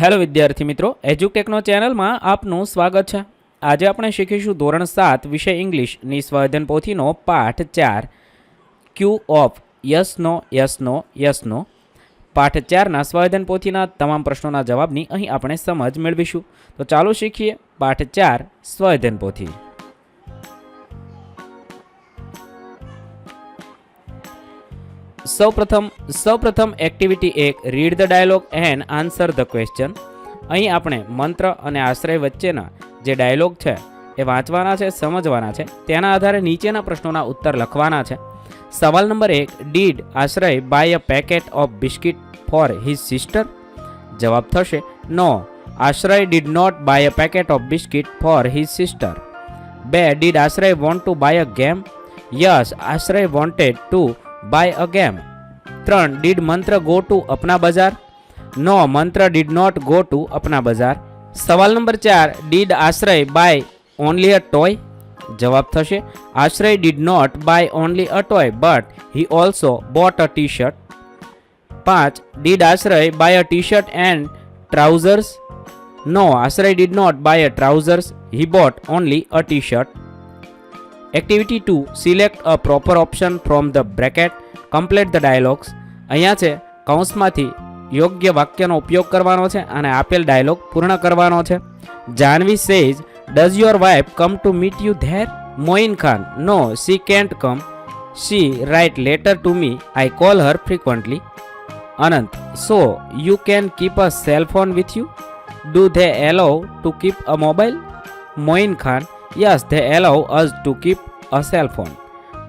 Hello વિદ્યાર્થી મિત્રો એજ્યુટેકનો ચેનલમાં આપનું સ્વાગત છે આજે આપણે શીખીશું ધોરણ સાત વિષય ઇંગ્લિશ નિસ્વાધન પોથીનો પાઠ ચાર ક્યુ ઓફ યસનો યસનો યસનો પાઠ ચારના સ્વાધન પોથીના તમામ પ્રશ્નોના જવાબની અહીં આપણે સમજ મેળવીશું તો ચાલો શીખીએ પાઠ ચાર સ્વાધન પોથી સૌપ્રથમ સૌપ્રથમ એક્ટિવિટી એક read the dialogue and answer the question અહીં આપણે મંત્ર અને આશ્રય વચ્ચેના જે ડાયલોગ છે એ વાંચવાના છે સમજવાના છે તેના આધારે નીચેના પ્રશ્નોના ઉત્તર લખવાના છે સવાલ નંબર એક did Ashray buy a packet of biscuit for his sister જવાબ થશે no Ashray did not buy a packet of biscuit for his sister બે did Ashray want to buy a game yes Ashray wanted to buy a game ત્રણ did Mantra go to Apna Bazaar નો મંત્ર did not go to Apna બજાર સવાલ number ચાર did Ashray by only a toy જવાબ થશે Ashray did not buy only a toy but he also bought a T shirt પાંચ did Ashray buy a T shirt and trousers no Ashray did not buy a trousers he bought only a T shirt activity two select a proper option from the bracket complete the dialogues અહીંયા છે કૌંસમાંથી યોગ્ય વાક્યનો ઉપયોગ કરવાનો છે અને આપેલ dialog પૂર્ણ કરવાનો છે Janvi says does your wife come to meet you there Moin Khan no she can't come she write letter to me I call her frequently Anant so you can keep a cell phone with you do they allow to keep a mobile Moin Khan yes they allow us to keep a cell phone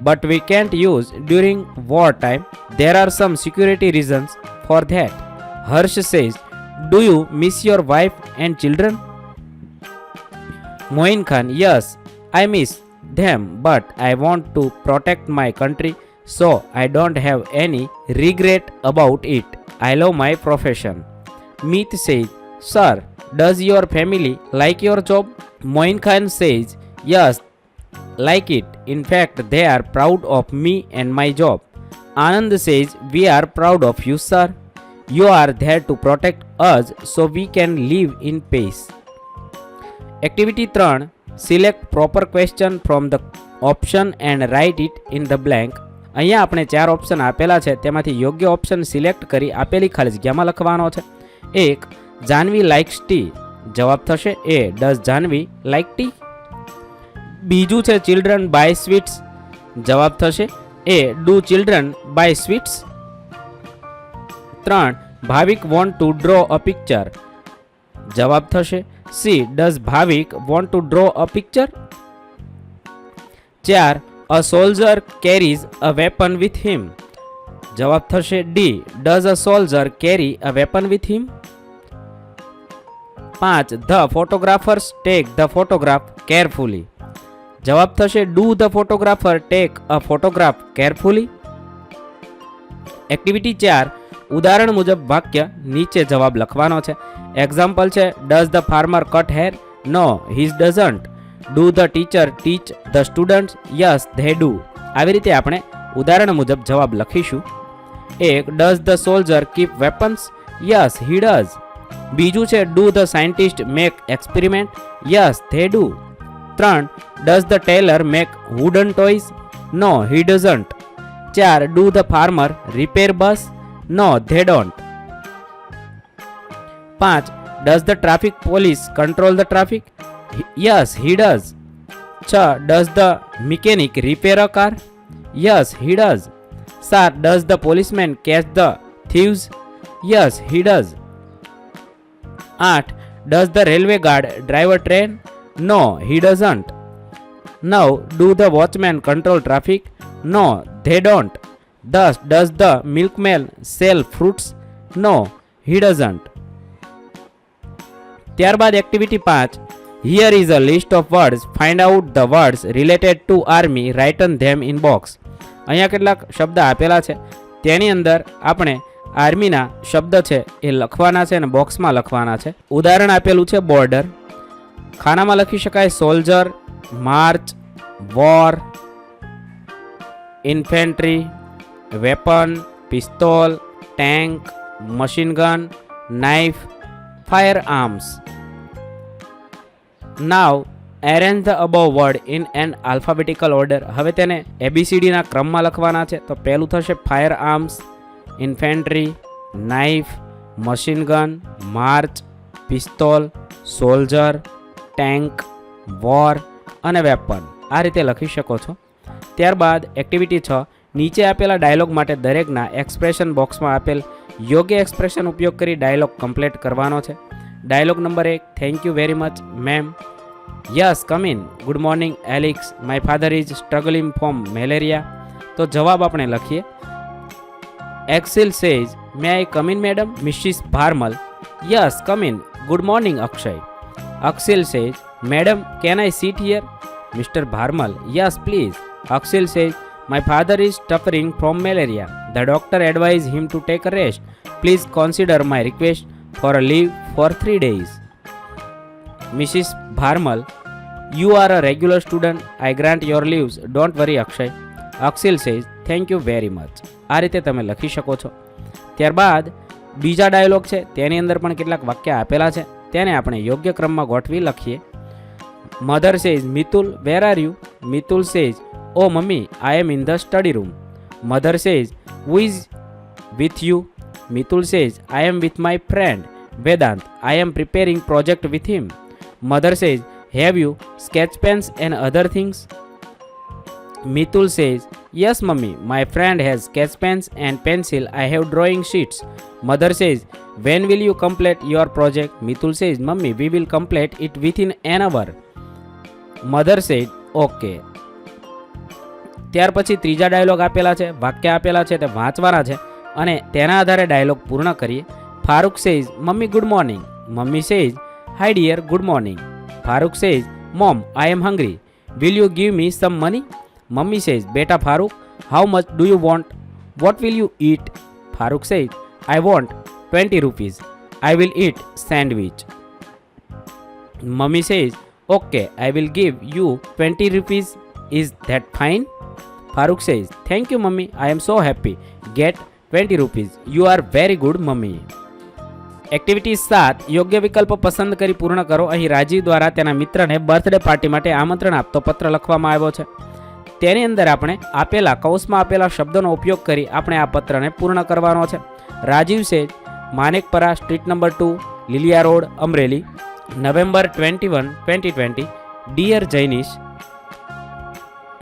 but we can't use during wartime. There are some security reasons for that. Harsh says, Do you miss your wife and children? Moin Khan, yes, I miss them, but I want to protect my country so I don't have any regret about it. I love my profession. Meet says, Sir, does your family like your job? Moin Khan says, Yes, like it in fact they are are of me and my job Anand says we are proud of of you, sir. You are there to protect us so we can live in activity ત્રણ select proper question from the option and write it in the blank અહીંયા આપણે ચાર option આપેલા છે તેમાંથી યોગ્ય option select કરી આપેલી ખાલી જગ્યામાં લખવાનો છે એક જાનવી લાઇક્સ ટી જવાબ થશે A does Janvi like tea बीजू है चिल्ड्रन बाय स्वीट्स जवाब थे A do children buy sweets त्राण Bhavik vote to draw a picture जवाब थे C does Bhavik vote to draw a picture चार a soldier carries a weapon with him जवाब थे D does a soldier carry a weapon with him पांच the photographers take the photograph carefully જવાબ થશે do the photographer take a photograph carefully activity ચાર ઉદાહરણ મુજબ વાક્ય નીચે જવાબ લખવાનો છે એક્ઝામ્પલ છે does the farmer cut hair no his doesn't do the teacher teach the students yes they do આવી રીતે આપણે ઉદાહરણ મુજબ જવાબ લખીશું એક does the soldier keep weapons yes he does બીજું છે do the scientist make experiment yes they do Does the tailor make wooden toys? No, he doesn't. Chair, Do the farmer repair bus? No, they don't. 5. Does the traffic police control the traffic? Yes, he does. Chair, Does the mechanic repair a car? Yes, he does. Sir, Does the policeman catch the thieves? Yes, he does. 8. Does the railway guard drive a train? No, he doesn't. Now, do the watchmen control traffic? No, they don't. Thus, does the milkman sell fruits? No, he doesn't. ત્યારબાદ activity પાંચ here is a list of words find out the words related to army written them in box અહીંયા કેટલાક શબ્દ આપેલા છે તેની અંદર આપણે આર્મીના શબ્દ છે એ લખવાના છે અને બોક્સમાં લખવાના છે ઉદાહરણ આપેલું છે બોર્ડર ખાનામાં લખી શકાય soldier march war infantry weapon pistol tank machine gun knife fire arms now arrange the above word in an alphabetical order હવે તેને એબીસીડીના ક્રમમાં લખવાના છે તો પહેલું થશે fire arms infantry knife machine gun march pistol soldier tank war અને વેપન આ રીતે લખી શકો છો ત્યારબાદ એક્ટિવિટી છ નીચે આપેલા ડાયલોગ માટે દરેકના એક્સપ્રેશન બોક્સમાં આપેલ યોગ્ય એક્સપ્રેશન ઉપયોગ કરી ડાયલોગ કમ્પ્લીટ કરવાનો છે ડાયલોગ નંબર એક thank you very much ma'am yes come in good morning એલિક્સ my father is struggling from malaria તો જવાબ આપણે લખીએ Akshil says may I come in madam missus Bharmal yes come in good morning Akshay Akshil says, Madam, can I sit here? Mr. Bharmal, yes, please. Akshil says, My father is suffering from malaria. The doctor advised him to take a rest. Please consider my request for a leave for three days. Mrs. Bharmal, you are a regular student. I grant your leaves. Don't worry, Akshay. Akshil says thank you very much આ રીતે તમે લખી શકો છો ત્યારબાદ બીજા dialog છે તેની અંદર પણ કેટલાક વાક્ય આપેલા છે તેને આપણે યોગ્ય ક્રમમાં ગોઠવી લખીએ mother says Mitul where are you Mitul says oh mummy I am in the study room mother says who is with you Mitul says I am with my friend Vedant I am preparing project with him mother says have you sketch pens and other things Mitul says Yes, mummy, my friend has sketch pens and pencil. I have drawing sheets. Mother says, When will you complete your project? Mithul says, Mummy, we will complete it within an hour. Mother said, Okay. ત્યાર પછી ત્રીજા dialog આપેલા છે વાક્ય આપેલા છે તે વાંચવાના છે અને તેના આધારે ડાયલોગ પૂર્ણ કરીએ Farooq says mummy good morning mummy says hi dear good morning Farooq says mom I am hungry will you give me some money Mummy says, Beta Farooq, how much do you want? What will you eat? Farooq says, I want 20 rupees. I will eat sandwich. Mummy says, Okay, I will give you 20 rupees. Is that fine? Farooq says, Thank you, mummy. I am so happy. Get 20 rupees. You are very good, mummy. Activity સાત યોગ્ય વિકલ્પ પસંદ કરી પૂર્ણ કરો અહીં રાજીવ દ્વારા તેના મિત્રને બર્થડે પાર્ટી માટે આમંત્રણ આપતો પત્ર લખવામાં આવ્યો છે તેની અંદર આપણે આપેલા કૌશમાં આપેલા શબ્દોનો ઉપયોગ કરી આપણે આ પત્રને પૂર્ણ કરવાનો છે Rajiv says Manekpara street number two Lilia road Amreli November twenty one twenty twenty dear Jainish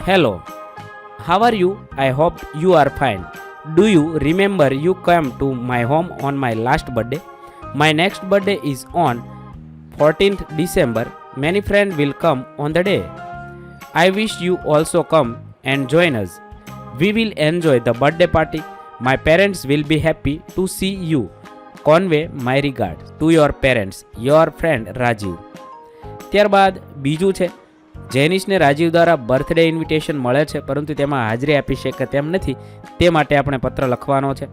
hello how are you I hope you are fine do you remember you come to my home on my last birthday my next birthday is on fourteenth December many friend will come on the day I wish you also come and join us. We will enjoy the birthday party. My parents will be happy to see you. Convey my regard to your parents, your friend Rajiv. ત્યારબાદ બીજું છે જેનિશને રાજીવ દ્વારા birthday invitation મળે છે પરંતુ તેમાં હાજરી આપી શકે તેમ નથી તે માટે આપણે પત્ર લખવાનો છે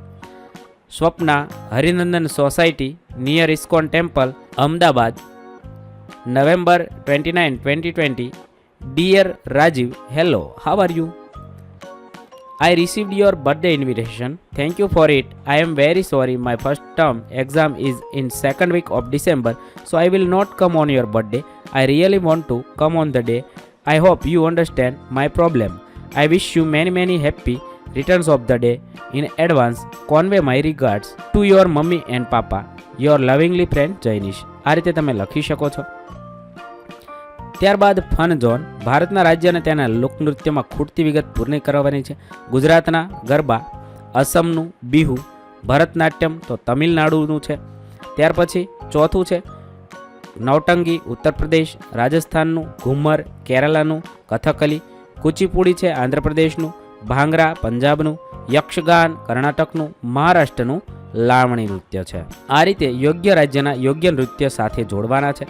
Swapna Harinandan society near ISKCON temple Ahmedabad November twenty nine twenty twenty Dear Rajiv, hello, how are you? I received your birthday invitation. Thank you for it. I am very sorry. My first term exam is in second week of December, so I will not come on your birthday. I really want to come on the day. I hope you understand my problem. I wish you many many happy returns of the day. In advance, convey my regards to your mummy and papa. Your lovingly friend, Jainish. આ રીતે તમે લખી શકો છો ત્યારબાદ fun zone ભારતના રાજ્ય અને તેના લોકનૃત્યમાં ખૂટતી વિગત પૂર્ણ કરવાની છે ગુજરાતના ગરબા અસમનું બિહુ ભરતનાટ્યમ તો તમિલનાડુનું છે ત્યાર પછી ચોથું છે નૌટંગી ઉત્તરપ્રદેશ રાજસ્થાનનું ઘુમર કેરલાનું કથકલી કુચીપુડી છે આંધ્રપ્રદેશનું ભાંગરા પંજાબનું યક્ષગાન કર્ણાટકનું મહારાષ્ટ્રનું લાવણી નૃત્ય છે આ રીતે યોગ્ય રાજ્યના યોગ્ય નૃત્ય સાથે જોડવાના છે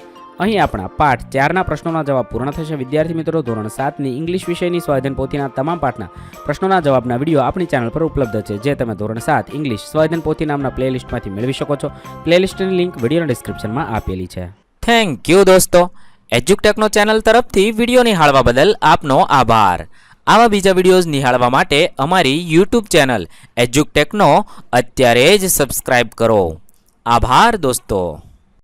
અહીં આપણા પાઠ ચારના પ્રશ્નોના જવાબ પૂર્ણ થશે વિદ્યાર્થી મિત્રો ધોરણ સાતની ઇંગ્લિશ વિષયની સ્વાધન પોથીના તમામ પાઠના પ્રશ્નોના જવાબના વિડીયો આપણી ચેનલ પર ઉપલબ્ધ છે જે તમે ધોરણ સાત ઇંગ્લિશ સ્વાધન પોથી નામના પ્લેલિસ્ટમાંથી મેળવી શકો છો પ્લેલિસ્ટની લિંક વિડીયોના ડિસ્ક્રિપ્શનમાં આપેલી છે થેન્ક યુ દોસ્તો એજ્યુકટેકનો ચેનલ તરફથી વિડીયો નિહાળવા બદલ આપનો આભાર આવા બીજા વિડીયોઝ નિહાળવા માટે અમારી યુટ્યુબ ચેનલ એજ્યુકટેકનો અત્યારે જ સબસ્ક્રાઇબ કરો આભાર દોસ્તો